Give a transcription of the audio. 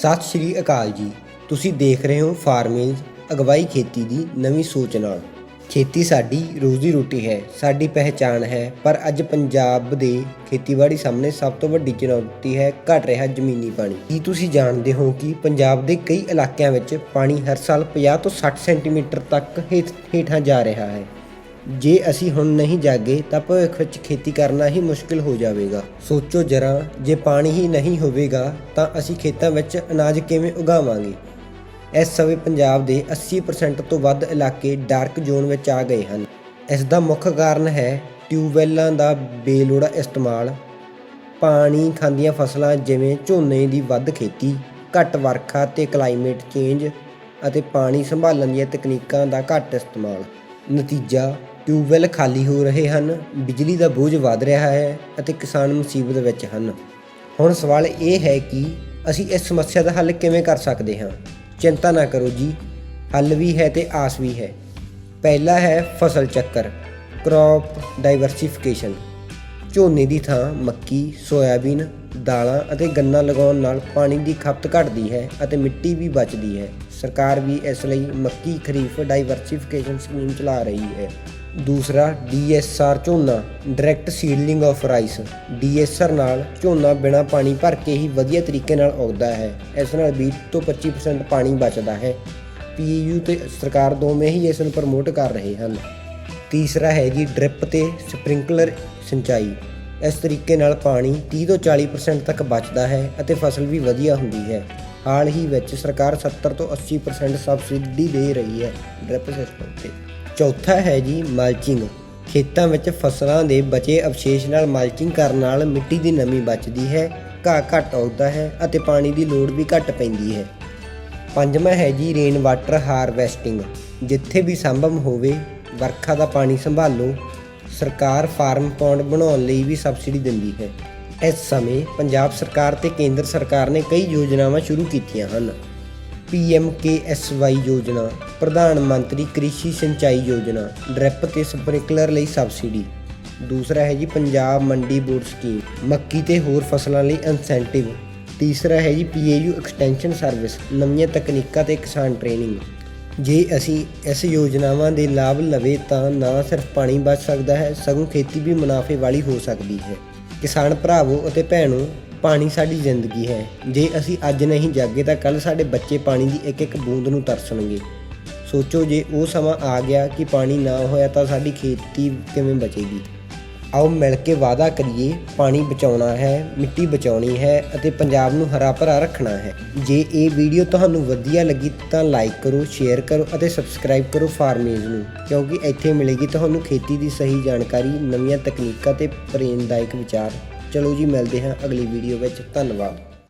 ਸਤਿ ਸ਼੍ਰੀ ਅਕਾਲ ਜੀ। ਤੁਸੀਂ ਦੇਖ ਰਹੇ ਹੋ ਫਾਰਮਿੰਗ ਅਗਵਾਈ ਖੇਤੀ ਦੀ ਨਵੀਂ ਸੋਚ ਨਾਲ। ਖੇਤੀ ਸਾਡੀ ਰੋਜ਼ੀ ਰੋਟੀ ਹੈ, ਸਾਡੀ ਪਹਿਚਾਣ ਹੈ, ਪਰ ਅੱਜ ਪੰਜਾਬ ਦੇ ਖੇਤੀਬਾੜੀ ਸਾਹਮਣੇ ਸਭ ਤੋਂ ਵੱਡੀ ਚੁਣੌਤੀ ਹੈ, ਘਟ ਰਿਹਾ ਜ਼ਮੀਨੀ ਪਾਣੀ। ਕੀ ਤੁਸੀਂ ਜਾਣਦੇ ਹੋ ਕਿ ਪੰਜਾਬ ਦੇ ਕਈ ਇਲਾਕਿਆਂ ਵਿੱਚ ਪਾਣੀ ਹਰ ਸਾਲ 50 ਤੋਂ 60 ਸੈਂਟੀਮੀਟਰ ਤੱਕ ਹੇਠ- ਹੇਠਾਂ ਜਾ ਰਿਹਾ ਹੈ? ਜੇ ਅਸੀਂ ਹੁਣ ਨਹੀਂ ਜਾਗੇ ਤਾਂ ਭਵਿੱਖ ਵਿੱਚ ਖੇਤੀ ਕਰਨਾ ਹੀ ਮੁਸ਼ਕਿਲ ਹੋ ਜਾਵੇਗਾ। ਸੋਚੋ ਜਰਾ, ਜੇ ਪਾਣੀ ਹੀ ਨਹੀਂ ਹੋਵੇਗਾ ਤਾਂ ਅਸੀਂ ਖੇਤਾਂ ਵਿੱਚ ਅਨਾਜ ਕਿਵੇਂ ਉਗਾਵਾਂਗੇ? ਇਸ ਸਮੇਂ ਪੰਜਾਬ ਦੇ 80% ਤੋਂ ਵੱਧ ਇਲਾਕੇ ਡਾਰਕ ਜ਼ੋਨ ਵਿੱਚ ਆ ਗਏ ਹਨ। ਇਸ ਦਾ ਮੁੱਖ ਕਾਰਨ ਹੈ ਟਿਊਬਵੈੱਲਾਂ ਦਾ ਬੇਲੋੜਾ ਇਸਤੇਮਾਲ। ਪਾਣੀ ਖਾਂਦੀਆਂ ਫਸਲਾਂ ਜਿਵੇਂ ਝੋਨੇ ਦੀ ਵੱਧ ਖੇਤੀ, ਘੱਟ ਵਰਖਾ ਤੇ ਕਲਾਈਮੇਟ ਚੇਂਜ ਅਤੇ ਪਾਣੀ ਸੰਭਾਲਣ ਦੀਆਂ ਤਕਨੀਕਾਂ ਦਾ ਘੱਟ ਇਸਤੇਮਾਲ। ਨਤੀਜਾ ਟਿਊਬਵੈੱਲ ਖਾਲੀ ਹੋ ਰਹੇ ਹਨ, ਬਿਜਲੀ ਦਾ ਬੋਝ ਵਧ ਰਿਹਾ ਹੈ ਅਤੇ ਕਿਸਾਨ ਮੁਸੀਬਤ ਵਿੱਚ ਹਨ। ਹੁਣ ਸਵਾਲ ਇਹ ਹੈ ਕਿ ਅਸੀਂ ਇਸ ਸਮੱਸਿਆ ਦਾ ਹੱਲ ਕਿਵੇਂ ਕਰ ਸਕਦੇ ਹਾਂ? ਚਿੰਤਾ ਨਾ ਕਰੋ ਜੀ, ਹੱਲ ਵੀ ਹੈ ਤੇ ਆਸ ਵੀ ਹੈ। ਪਹਿਲਾ ਹੈ ਫਸਲ ਚੱਕਰ ਕ੍ਰੌਪ ਡਾਈਵਰਸਿਫਿਕੇਸ਼ਨ ਝੋਨੇ ਦੀ ਥਾਂ ਮੱਕੀ, ਸੋਇਆਬੀਨ, ਦਾਲਾਂ ਅਤੇ ਗੰਨਾ ਲਗਾਉਣ ਨਾਲ ਪਾਣੀ ਦੀ ਖਪਤ ਘਟਦੀ ਹੈ ਅਤੇ ਮਿੱਟੀ ਵੀ ਬਚਦੀ ਹੈ। ਸਰਕਾਰ ਵੀ ਇਸ ਲਈ ਮੱਕੀ ਖਰੀਫ ਡਾਈਵਰਸਿਫਿਕੇਸ਼ਨ ਸਕੀਮ ਚਲਾ ਰਹੀ ਹੈ। ਦੂਸਰਾ ਡੀਐਸਆਰ ਝੋਨਾ direct seedling of rice D S R ਨਾਲ ਝੋਨਾ ਬਿਨਾਂ ਪਾਣੀ ਭਰ ਕੇ ਹੀ ਵਧੀਆ ਤਰੀਕੇ ਨਾਲ ਉੱਗਦਾ ਹੈ। ਇਸ ਨਾਲ 20 ਤੋਂ 25% ਪਾਣੀ ਬਚਦਾ ਹੈ। ਪੀਯੂ ਤੇ ਸਰਕਾਰ ਦੋਵੇਂ ਹੀ ਇਸ ਨੂੰ ਪ੍ਰਮੋਟ ਕਰ ਰਹੇ ਹਨ। ਤੀਸਰਾ ਹੈ ਜੀ ਡ੍ਰਿਪ ਤੇ ਸਪ੍ਰਿੰਕਲਰ ਸਿੰਚਾਈ। ਇਸ ਤਰੀਕੇ ਨਾਲ ਪਾਣੀ 30 ਤੋਂ 40% ਤੱਕ ਬਚਦਾ ਹੈ ਅਤੇ ਫਸਲ ਵੀ ਵਧੀਆ ਹੁੰਦੀ ਹੈ। ਹਾਲ ਹੀ ਵਿੱਚ ਸਰਕਾਰ 70 ਤੋਂ 80% ਸਬਸਿਡੀ ਦੇ ਰਹੀ ਹੈ। ਡ੍ਰਿਪ ਸਿਸਟਮ ਤੇ ਚੌਥਾ ਹੈ ਜੀ ਮਲਚਿੰਗ ਖੇਤਾਂ ਵਿੱਚ ਫਸਲਾਂ ਦੇ ਬਚੇ ਅਵਸ਼ੇਸ਼ ਨਾਲ ਮਲਚਿੰਗ ਕਰਨ ਨਾਲ ਮਿੱਟੀ ਦੀ ਨਮੀ ਬਚਦੀ ਹੈ, ਘਾਹ ਘੱਟ ਆਉਂਦਾ ਹੈ ਅਤੇ ਪਾਣੀ ਦੀ ਲੋੜ ਵੀ ਘੱਟ ਪੈਂਦੀ ਹੈ। ਪੰਜਵਾਂ ਹੈ ਜੀ ਰੇਨ ਵਾਟਰ ਹਾਰਵੈਸਟਿੰਗ ਜਿੱਥੇ ਵੀ ਸੰਭਵ ਹੋਵੇ, ਵਰਖਾ ਦਾ ਪਾਣੀ ਸੰਭਾਲੋ। ਸਰਕਾਰ ਫਾਰਮ ਪੌਂਡ ਬਣਾਉਣ ਲਈ ਵੀ ਸਬਸਿਡੀ ਦਿੰਦੀ ਹੈ। ਇਸ ਸਮੇਂ ਪੰਜਾਬ ਸਰਕਾਰ ਤੇ ਕੇਂਦਰ ਸਰਕਾਰ ਨੇ ਕਈ ਯੋਜਨਾਵਾਂ ਸ਼ੁਰੂ ਕੀਤੀਆਂ ਹਨ। PMKSY ਯੋਜਨਾ, ਪ੍ਰਧਾਨ ਮੰਤਰੀ ਕ੍ਰਿਸ਼ੀ ਸਿੰਚਾਈ ਯੋਜਨਾ, ਡ੍ਰਿਪ ਤੇ ਸਪ੍ਰਿੰਕਲਰ ਲਈ ਸਬਸਿਡੀ। ਦੂਸਰਾ ਹੈ ਜੀ ਪੰਜਾਬ ਮੰਡੀ ਬੋਰਡ ਸਕੀਮ, ਮੱਕੀ ਤੇ ਹੋਰ ਫਸਲਾਂ ਲਈ ਇਨਸੈਂਟਿਵ। ਤੀਸਰਾ ਹੈ ਜੀ PAU ਐਕਸਟੈਂਸ਼ਨ ਸਰਵਿਸ, ਨਵੀਆਂ ਤਕਨੀਕਾਂ ਤੇ ਕਿਸਾਨ ਟ੍ਰੇਨਿੰਗ। ਜੇ ਅਸੀਂ ਇਸ ਯੋਜਨਾਵਾਂ ਦੇ ਲਾਭ ਲਵੇ ਤਾਂ ਨਾ ਸਿਰਫ ਪਾਣੀ ਬਚ ਸਕਦਾ ਹੈ, ਸਗੋਂ ਖੇਤੀ ਵੀ ਮੁਨਾਫੇ ਵਾਲੀ ਹੋ ਸਕਦੀ ਹੈ। ਕਿਸਾਨ ਭਰਾਵੋ ਅਤੇ ਭੈਣੋ, ਪਾਣੀ ਸਾਡੀ ਜ਼ਿੰਦਗੀ ਹੈ। ਜੇ ਅਸੀਂ ਅੱਜ ਨਹੀਂ ਜਾਗੇ ਤਾਂ ਕੱਲ ਸਾਡੇ ਬੱਚੇ ਪਾਣੀ ਦੀ ਇੱਕ ਇੱਕ ਬੂੰਦ ਨੂੰ ਤਰਸਣਗੇ। ਸੋਚੋ ਜੇ ਉਹ ਸਮਾਂ ਆ ਗਿਆ ਕਿ ਪਾਣੀ ਨਾ ਹੋਇਆ ਤਾਂ ਸਾਡੀ ਖੇਤੀ ਕਿਵੇਂ ਬਚੇਗੀ? ਆਓ ਮਿਲ ਕੇ ਵਾਅਦਾ ਕਰੀਏ, ਪਾਣੀ ਬਚਾਉਣਾ ਹੈ, ਮਿੱਟੀ ਬਚਾਉਣੀ ਹੈ ਅਤੇ ਪੰਜਾਬ ਨੂੰ ਹਰਾ ਭਰਾ ਰੱਖਣਾ ਹੈ। ਜੇ ਇਹ ਵੀਡੀਓ ਤੁਹਾਨੂੰ ਵਧੀਆ ਲੱਗੀ ਤਾਂ ਲਾਈਕ ਕਰੋ, ਸ਼ੇਅਰ ਕਰੋ ਅਤੇ ਸਬਸਕ੍ਰਾਈਬ ਕਰੋ ਫਾਰਮੇਜ ਨੂੰ, ਕਿਉਂਕਿ ਇੱਥੇ ਮਿਲੇਗੀ ਤੁਹਾਨੂੰ ਖੇਤੀ ਦੀ ਸਹੀ ਜਾਣਕਾਰੀ, ਨਵੀਆਂ ਤਕਨੀਕਾਂ ਤੇ ਪ੍ਰੇਰਣਾਦਾਇਕ ਵਿਚਾਰ। ਚਲੋ ਜੀ, ਮਿਲਦੇ ਹਾਂ ਅਗਲੀ ਵੀਡੀਓ ਵਿੱਚ। ਧੰਨਵਾਦ।